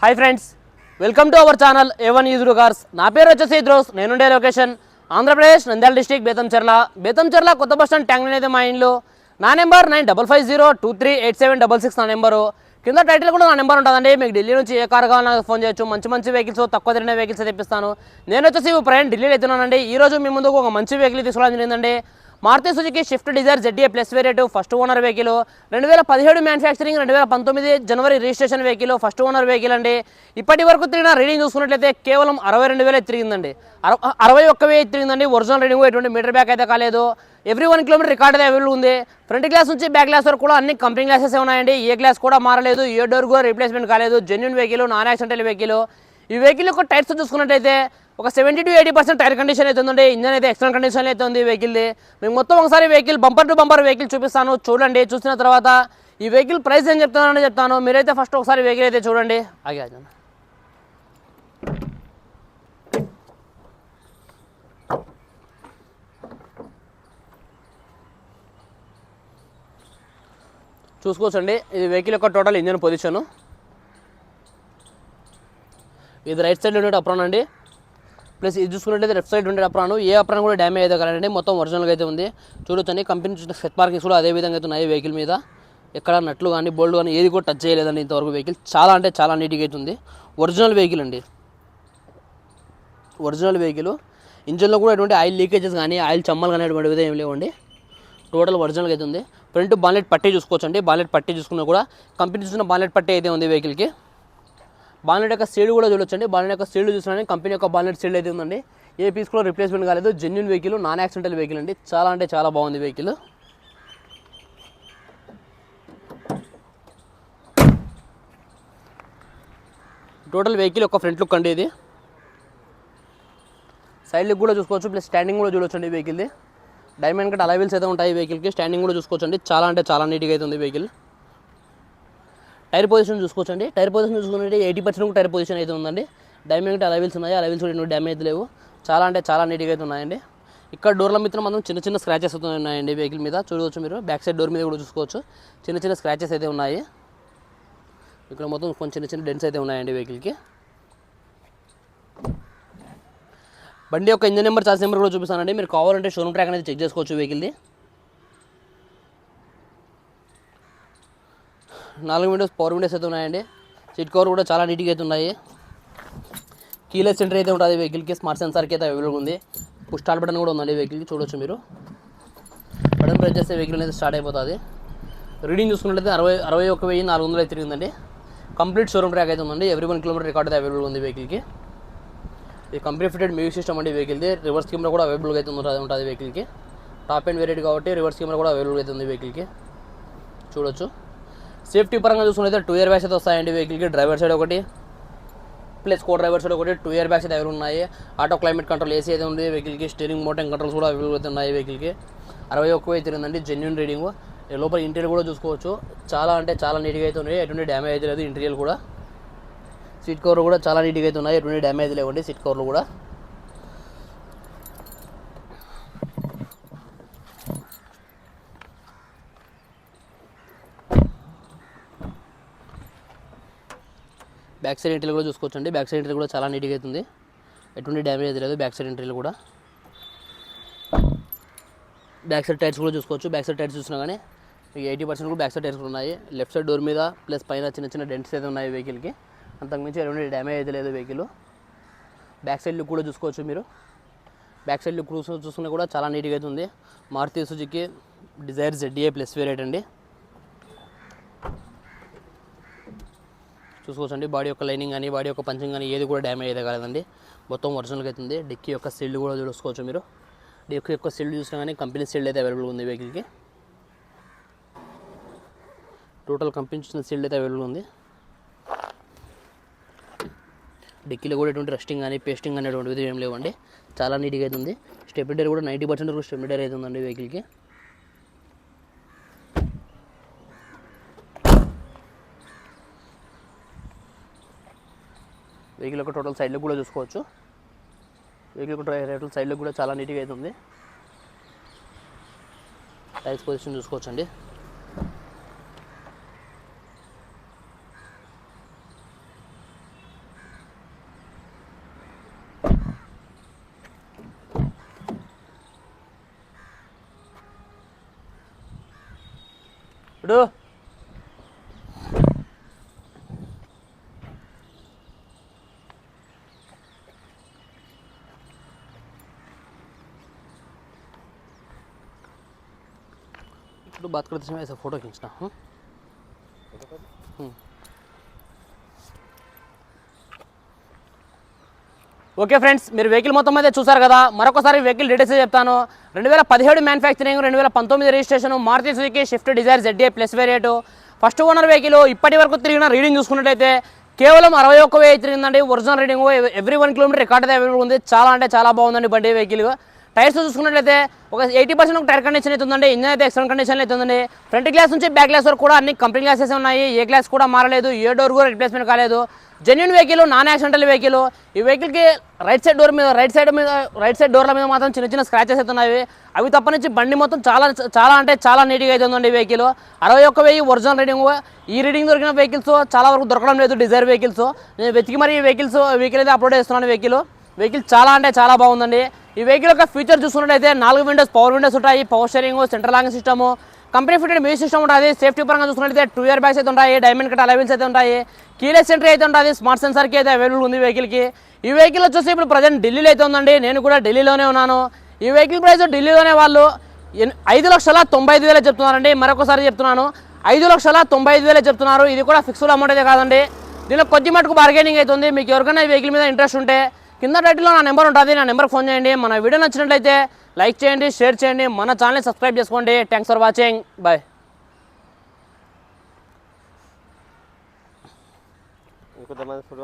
Hi friends welcome to our channel ఏవన్ యూజ్ రుగార్స్ నా పేరు వచ్చేసి ఇద్రోస్ నేనుండే లొకేషన్. ఆంధ్రప్రదేశ్ నంద్యాల డిస్టిక్ బేతంచెర్ల బేతంచెర్ల కొత్త బస్ స్టాండ్ ట్యాంక్ అనేది మా ఇంట్లో నా number nine double five zero two three eight seven double six నా నెంబరు. కింద టైటిల్ కూడా నా నెంబర్ ఉంటుందండి. మీకు ఢిల్లీ నుంచి ఏ కార్ కావాలన్నా నాకు ఫోన్ చేయొచ్చు. మంచి మంచి వెహికల్స్ తక్కువ తిరిగిన వెహికల్స్ తెప్పిస్తాను. నేను వచ్చేసి ఇప్పుడు ప్రయాణం ఢిల్లీలో వెళ్తున్నానండి ఈ రోజు మీ ముందుకు ఒక మంచి వెహికల్ తీసుకోవడం జరిగిందండి Maruti Suzuki Swift Dzire ZA plus variant first owner vehicle రెండు వేల పదిహేడు మ్యానుఫ్యాక్చరింగ్ రెండు వేల పంతొమ్మిది జనవరి registration vehicle first owner vehicle అండి. ఇప్పటి వరకు తిరిగిన రీడింగ్ చూసుకున్నట్లయితే కేవలం అరవై రెండు వేలే తిరిగిందండి. అర- అరవై ఒక్క వేలు తిరిగిందండి. ఒరిజినల్ రీడింగ్ ఎటువంటి మీటర్ బ్యాక్ అయితే కాలేదు. Every one kilometer record available ఉంది. ఫ్రంట్ గ్లాస్ నుంచి బ్యాక్ గ్లాస్ వరకు కూడా అన్ని కంపెనీ గ్లాసెస్ ఉన్నాయండి. ఏ గ్లాస్ కూడా మారలేదు. ఏ డోర్ కూడా రీప్లేస్మెంట్ కాలేదు. Genuine vehicle non accidental vehicle ఈ వెహికల్ యొక్క టైర్స్ చూసుకున్నట్లయితే ఒక seventy to eighty percent tyre condition అయితే ఇంజన్ అయితే ఎక్స్టర్నల్ కండిషన్ అయితే ఉంది వెహికల్ది మేము మొత్తం ఒకసారి vehicle bumper to bumper vehicle చూపిస్తాను. చూడండి చూసిన తర్వాత ఈ వెహికల్ ప్రైస్ ఏం చెప్తున్నానని చెప్తాను. మీరైతే ఫస్ట్ ఒకసారి వెహికల్ అయితే చూడండి. ఆగే ఆగే. చూసుకోవచ్చండి. ఇది వెహికల్ యొక్క టోటల్ ఇంజన్ పొజిషను ఇది రైట్ సైడ్ ఉండే అప్రాన్ అండి. ప్లస్ ఇది చూసుకున్నట్లయితే లెఫ్ట్ సైడ్ ఉండే అప్రాన్ ఏ అప్రాన్ కూడా డ్యామేజ్ అయితే కదండి మొత్తం ఒరిజినల్గా అయితే ఉంది. చూడొచ్చండి కంపెనీ చూసిన సెట్ పార్కింగ్స్ కూడా అదే విధంగా అయితే ఉన్నాయి వెహికల్ మీద. ఎక్కడ నట్లు కానీ బోల్డ్ కానీ ఏది కూడా టచ్ చేయలేదండి ఇంతవరకు వెహికల్ చాలా అంటే చాలా నీట్గా అయితే ఉంది. ఒరిజినల్ వెహికల్ అండి. ఒరిజినల్ వెహికల్ ఇంజన్లో కూడా ఎటువంటి ఆయిల్ లీకేజెస్ కానీ ఆయిల్ చమ్మలు కానీ అటువంటివి ఏం లేవండి. టోటల్ ఒరిజినల్గా అయితే ఉంది. ఫ్రంట్ బాలెట్ పట్టీ చూసుకోవచ్చండి. బాలెట్ పట్టీ చూసుకున్నా కూడా కంపెనీ చూసిన బాలెట్ పట్టీ అయితే ఉంది వెహికల్కి బాలెట్ యొక్క సీడ్ కూడా చూడొచ్చండి. బాలెట్ యొక్క సీడ్ చూసినా కంపెనీ యొక్క బాలెట్ సీడ్ అయితే ఉందండి ఏ పీస్ కూడా రిప్లేస్మెంట్ కాలేదు. Genuine vehicle non accidental vehicle అండి. చాలా అంటే చాలా బాగుంది వెహికల్ టోటల్ వెహికల్ యొక్క ఫ్రంట్ లుక్ అండి ఇది. సైడ్ లుక్ కూడా చూసుకోవచ్చు. ప్లస్ స్టాండింగ్ కూడా చూడొచ్చండి వెహికల్ది డైమండ్ కట్ అలైవిల్స్ అయితే ఉంటాయి వెహికల్కి స్టాండింగ్ కూడా చూసుకోవచ్చండి. చాలా అంటే చాలా నీట్గా అయితే ఉంది వెహికల్ టైర్ పొజిషన్ చూసుకోవచ్చండి. టైర్ పొజిషన్ చూసుకుంటే ఎయిటీ పర్సెంట్ టైర్ పొజిషన్ అయితే ఉందండి. డైమండ్ అలవిల్స్ ఉన్నాయి. అలవిల్స్ కూడా ఎన్నో డ్యామేజ్ లేవు. చాలా అంటే చాలా నీట్గా అయితే ఉన్నాయండి. ఇక్కడ డోర్ల మీద మనం చిన్న చిన్న స్క్రాచెస్ అయితే ఉన్నాయండి వెహికల్ మీద. చూడవచ్చు మీరు. బ్యాక్ సైడ్ డోర్ మీద కూడా చూసుకోవచ్చు. చిన్న చిన్న స్క్రాచెస్ అయితే ఉన్నాయి. ఇక్కడ మొత్తం కొంచెం చిన్న చిన్న డెన్స్ అయితే ఉన్నాయండి వెహికల్కి బండి యొక్క ఇంజన్ నెంబర్ చార్జ్ నెంబర్ కూడా చూపిస్తానండి. మీరు కావాలంటే షోరూమ్ ట్రాక్ అనేది చెక్ చేసుకోవచ్చు వెహికల్ది నాలుగు విండోస్ పవర్ విండోస్ అయితే ఉన్నాయండి. సీట్ కవర్ కూడా చాలా నీట్గా అయితే ఉన్నాయి. కీలెస్ సెంటర్ అయితే ఉంటుంది వెహికల్కి స్మార్ట్ సెన్సార్కి అయితే అవైలబుల్ ఉంది. పుష్ స్టార్ట్ బటన్ కూడా ఉందండి వెహికల్కి చూడొచ్చు మీరు. బటన్ ప్రెస్ చేస్తే వెహికల్ అనేది స్టార్ట్ అయిపోతుంది. రీడింగ్ చూసుకున్నట్లయితే అరవై అరవై ఒక వెయ్యి నాలుగు వందలు అయితే తిరిగిందండి. కంప్లీట్ షోరూమ్ ట్రాక్ అయితే ఉందండి. ఎవ్రీ వన్ కిలోమీటర్ రికార్డ్ అయితే అవైలబుల్ ఉంది వెహికల్కి ఇది కంప్లీట్ ఫిటెడ్ మ్యూజిక్ సిస్టమ్ అండి వెహికల్ది రివర్స్ కెమెరా కూడా అవైలబుల్గా అయితే ఉంటుంది ఉంటుంది వెహికల్కి టాప్ అండ్ వేరియట్ కాబట్టి రివర్స్ కెమెరా కూడా అవైలబుల్ అయితే ఉంది వెహికల్కి చూడొచ్చు. సేఫ్టీ పరంగా చూసుకున్నైతే టూ ఇయర్ బ్యాగ్స్ అయితే వస్తాయండి వెహికల్కి డ్రైవర్ సైడ్ ఒకటి ప్లస్ కో డ్రైవర్ సైడ్ ఒకటి టూ ఇయర్ బ్యాగ్స్ అయితే అవైలబుల్ ఉన్నాయి ఆటో క్లైమేట్ కంట్రోల్ ఏసీ అయితే ఉంది వెహికల్కి స్టీరింగ్ మోటార్ కంట్రోల్స్ కూడా అవైలబుల్ అయితే ఉన్నాయి వెహికల్కి అరవై ఒక్క అయితే తిరిగిందండి జెన్యున్ రీడింగ్ లోపల ఇంటీరియర్ కూడా చూసుకోవచ్చు. చాలా అంటే చాలా నీట్గా అయితే ఉన్నాయి. ఎటువంటి డ్యామేజ్ అయితే లేదు ఇంటీరియర్ కూడా. సీట్ కవర్ కూడా చాలా నీట్గా అయితే ఉన్నాయి. ఎటువంటి డ్యామేజ్ లేవండి సీట్ కవర్లు కూడా. బ్యాక్ సైడ్ ఎంట్రీలు కూడా చూసుకోవచ్చండి. బ్యాక్ సైడ్ ఎంట్రీ కూడా చాలా నీట్గా అవుతుంది. ఎటువంటి డ్యామేజ్ అయితే లేదు. బ్యాక్ సైడ్ ఎంట్రీలు కూడా. బ్యాక్ సైడ్ టైర్స్ కూడా చూసుకోవచ్చు. బ్యాక్ సైడ్ టైర్స్ చూసినా కానీ ఎయిటీ పర్సెంట్ కూడా బ్యాక్ సైడ్ టైర్స్ ఉన్నాయి. లెఫ్ట్ సైడ్ డోర్ మీద ప్లస్ పైన చిన్న చిన్న డెంట్స్ అయితే ఉన్నాయి వెహికల్కి. అంతకుమించి ఎటువంటి డ్యామేజ్ అయితే లేదు వెహికల్. బ్యాక్ సైడ్ లుక్ కూడా చూసుకోవచ్చు మీరు. బ్యాక్ సైడ్ లుక్ చూసుకున్నా కూడా చాలా నీట్గా అవుతుంది. Maruti Suzuki Dzire ZA plus variant అండి. చూసుకోవచ్చండి బాడీ యొక్క లైనింగ్ కానీ బాడీ యొక్క పంచింగ్ కానీ ఏది కూడా డ్యామేజ్ అయితే కాలేదండి. మొత్తం ఒరిజినల్గా అవుతుంది డిక్కీ యొక్క సీల్డ్ కూడా చూసుకోవచ్చు మీరు. డిక్కీ యొక్క సీల్డ్ చూసినా కానీ కంపెనీ సీల్డ్ అయితే అవైలబుల్ ఉంది వెహికల్కి టోటల్ కంపెనీ చూసిన సీల్డ్ అయితే అవైలబుల్ ఉంది. డిక్కీలో కూడా ఎటువంటి రస్టింగ్ కానీ పేస్టింగ్ అనేటువంటిది ఏం లేవండి. చాలా నీట్గా అయితే ఉంది. స్టెబిలిటర్ కూడా నైంటీ పర్సెంట్ కూడా స్టెబిలిటర్ అయితే ఉందండి వెహికల్కి వెహికల్ యొక్క టోటల్ సైడ్లో కూడా చూసుకోవచ్చు. వెహికల్ టోటల్ సైడ్లో కూడా చాలా నీట్గా అవుతుంది టైల్స్ పొజిషన్ చూసుకోవచ్చు అండి ఇప్పుడు ఇప్పుడు बात करते समय ऐसा फोटो खींचना हूँ ఓకే ఫ్రెండ్స్ మీరు వెహికల్ మొత్తం అయితే చూసారు కదా మరొకసారి వెహికల్ డీటెయిల్స్ చెప్తాను రెండు వేల పదిహేడు మ్యానుఫ్యాక్చరింగ్ రెండు వేల పంతొమ్మిది registration Maruti Suzuki Swift Dzire Z A plus variant first owner vehicle ఇప్పటి వరకు తిరిగిన రీడింగ్ చూసుకున్నట్టయితే కేవలం అరవై ఒక్క వెయ్యి తిరిగిందండి original reading every one kilometre record అయితే అవైలబుల్ ఉంది చాలా అంటే చాలా బాగుందండి బండి వెహికల్ టైర్స్ చూసుకున్నట్లయితే ఒక ఎయిటీ పర్సెంట్ టైర్ కండిషన్ అయితే ఉందండి. ఇంజన్ అయితే ఎక్సలెంట్ కండిషన్ అయితే ఉందండి. ఫ్రంట్ గ్లాస్ నుంచి బ్యాక్ గ్లాస్ వరకు కూడా అన్ని కంపెనీ గ్లాసెస్ ఉన్నాయి. ఏ గ్లాస్ కూడా మారలేదు. ఏ డోర్ కూడా రిప్లేస్మెంట్ కాలేదు. Genuine vehicle non accidental vehicle ఈ వెహికల్కి రైట్ సైడ్ డోర్ మీద రైట్ సైడ్ మీద రైట్ సైడ్ డోర్ల మీద మాత్రం చిన్న చిన్న స్క్రాచెస్ అయితే ఉన్నాయి. అవి తప్ప నుంచి బండి మొత్తం చాలా చాలా అంటే చాలా నీట్గా అయితే ఉందండి వెహికల్ అరవై ఒక్క వెయ్యి ఒరిజినల్ రీడింగ్ ఈ రీడింగ్ దొరికిన వెహికల్స్ చాలా వరకు దొరకడం లేదు డిజైర్ వెహికల్స్ నేను వెతికి మరి ఈ వెహికల్స్ వెహికల్ అయితే అప్లోడ్ చేస్తున్నాను వెహికల్ వెహికల్ చాలా అంటే చాలా బాగుందండి. ఈ వెహికల్ యొక్క ఫీచర్ చూసుకున్నట్టయితే నాలుగు విండోస్ పవర్ విండోస్ ఉంటాయి power steering central lock system company fitted music system ఉంటుంది. సేఫ్టీ పరంగా చూసుకున్నట్లయితే టూ ఇయర్ బ్యాగ్స్ అయితే ఉంటాయి డైమండ్ కట్ అలవెల్స్ అయితే ఉంటాయి కీలెస్ సెంటర్ అయితే ఉంటుంది స్మార్ట్ సెన్సర్కి అయితే అవైలబుల్ ఉంది వెహికల్కి ఈ వెహికల్ వచ్చేసి ఇప్పుడు ప్రజెంట్ ఢిల్లీలో అయితే ఉందండి. నేను కూడా ఢిల్లీలోనే ఉన్నాను. ఈ వెహికల్ ప్రైస్ ఢిల్లీలోనే వాళ్ళు ఐదు లక్షల తొంభై ఐదు వేలే చెప్తున్నారండి. మరొకసారి చెప్తున్నాను. ఐదు లక్షల తొంభై ఐదు వేలే చెప్తున్నారు. ఇది కూడా ఫిక్స్డ్ అమౌంట్ అయితే కాదండి. దీనిలో కొద్ది మటుకు బార్గెనింగ్ అవుతుంది మీకు ఎవరికైనా ఈ వెహికల్ మీద ఇంట్రెస్ట్ ఉంటే కింద టైటిల్లో నా నెంబర్ ఉంటుంది. నా నెంబర్ ఫోన్ చేయండి. మన వీడియో నచ్చినట్లయితే లైక్ చేయండి షేర్ చేయండి. మన ఛానల్ని సబ్స్క్రైబ్ చేసుకోండి. థ్యాంక్స్ ఫర్ వాచింగ్ బాయ్ ఇంకొంతమంది ఫుడ్